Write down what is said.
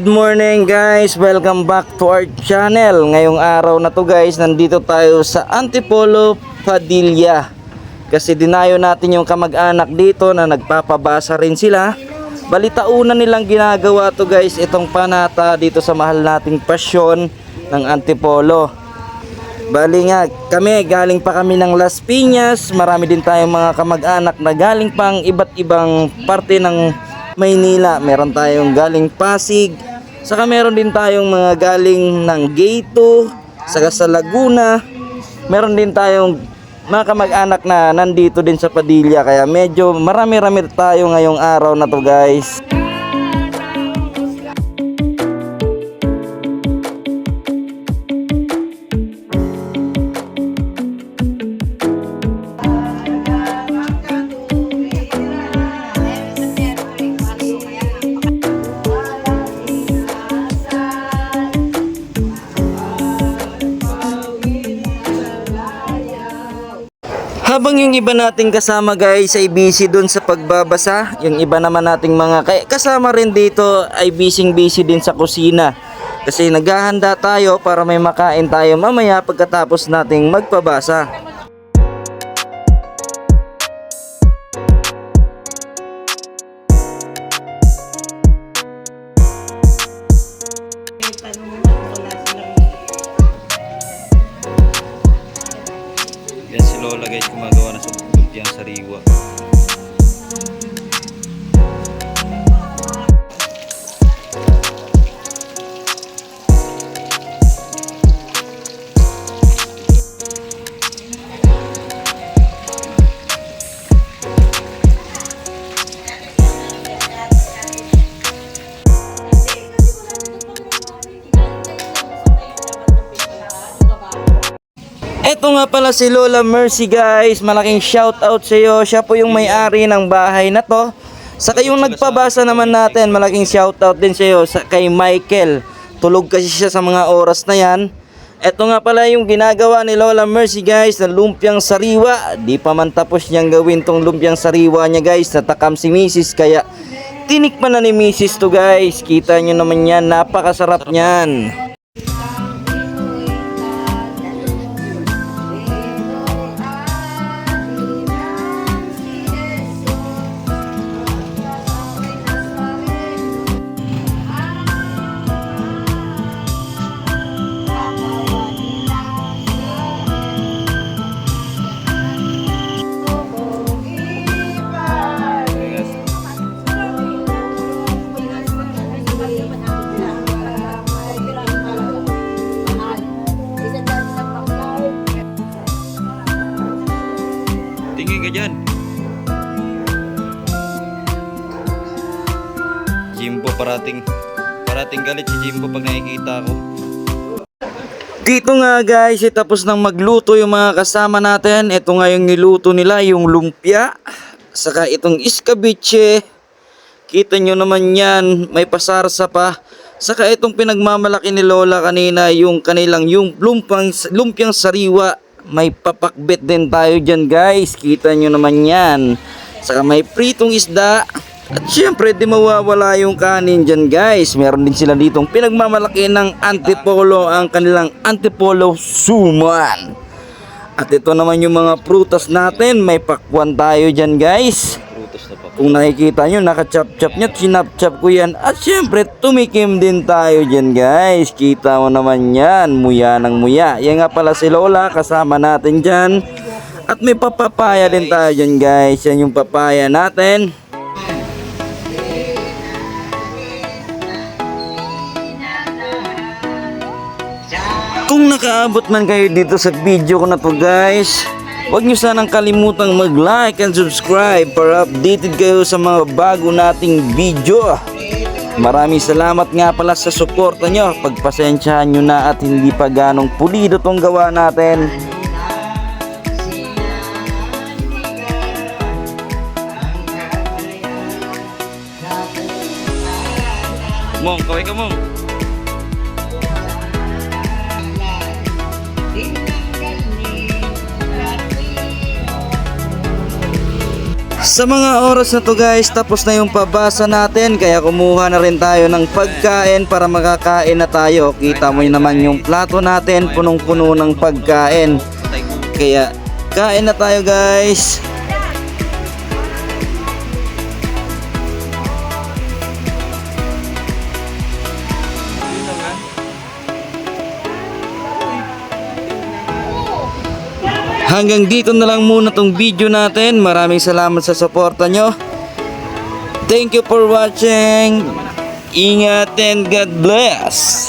Good morning guys! Welcome back to our channel. Ngayong araw na to guys, nandito tayo sa Antipolo, Padilla. Kasi dinayo natin yung kamag-anak dito na nagpapabasa rin sila. Balitauna nilang ginagawa to guys, itong panata dito sa mahal nating pasyon ng Antipolo. Bali nga, kami galing pa kami ng Las Piñas. Marami din tayong mga kamag-anak na galing pang iba't ibang parte ng Maynila. Meron tayong galing Pasig. Saka meron din tayong mga galing ng Gato, saka sa Laguna. Meron din tayong mga kamag-anak na nandito din sa Padilla. Kaya medyo marami-rami tayo ngayong araw na to guys. Habang yung iba nating kasama guys ay busy dun sa pagbabasa, yung iba naman nating mga kasama rin dito ay busy busy din sa kusina. Kasi naghahanda tayo para may makain tayo mamaya pagkatapos nating magpabasa. Lola guys gumagawa na sa lumpiang sariwa. Eto nga pala si Lola Mercy guys, malaking shout out sa iyo. Siya po yung may-ari ng bahay na to. Sa kayong nagpabasa naman natin, malaking shout out din sa iyo sa kay Michael. Tulog kasi siya sa mga oras na 'yan. Eto nga pala yung ginagawa ni Lola Mercy guys na lumpiang sariwa. Di pa man tapos niyang gawin tong lumpiang sariwa niya guys. Natakam si Mrs. kaya tinikman na ni Mrs. to guys. Kita nyo naman yan, napakasarap niyan. Ka dyan. Jimbo parating parating galit si Jimbo pag nakikita ko. Dito nga guys, eh, tapos nang magluto yung mga kasama natin. Ito nga yung niluto nila, yung lumpia. Saka itong iskabiche. Kita nyo naman yan, may pasarsa pa. Saka itong pinagmamalaki ni Lola kanina, yung kanilang yung lumpang, lumpiang sariwa. May papakbet din tayo dyan guys, kita nyo naman yan. Saka may pritong isda. At syempre di mawawala yung kanin dyan guys. Meron din sila ditong pinagmamalaki ng antipolo, ang kanilang antipolo suman. At ito naman yung mga prutas natin, may pakwan tayo dyan guys. Kung nakikita nyo, nakachap-chap nyo, sinap-chap ko yan. At syempre, tumikim din tayo dyan guys. Kita mo naman yan, muya ng muya. Yan nga pala si Lola, kasama natin dyan. At may papapaya din tayo dyan guys. Yan yung papaya natin. Kung nakaabot man kayo dito sa video ko na to guys, huwag nyo sanang kalimutang mag-like and subscribe para updated kayo sa mga bago nating video. Maraming salamat nga pala sa suporta nyo. Pagpasensyahan nyo na at hindi pa ganong pulido tong gawa natin. Mong, kaway ka mong. Sa mga oras na to guys, tapos na yung pabasa natin kaya kumuha na rin tayo ng pagkain para makakain na tayo. Kita mo yun naman yung plato natin, punong-puno ng pagkain. Kaya kain na tayo guys. Hanggang dito na lang muna tong video natin. Maraming salamat sa suporta nyo. Thank you for watching. Ingat and God bless.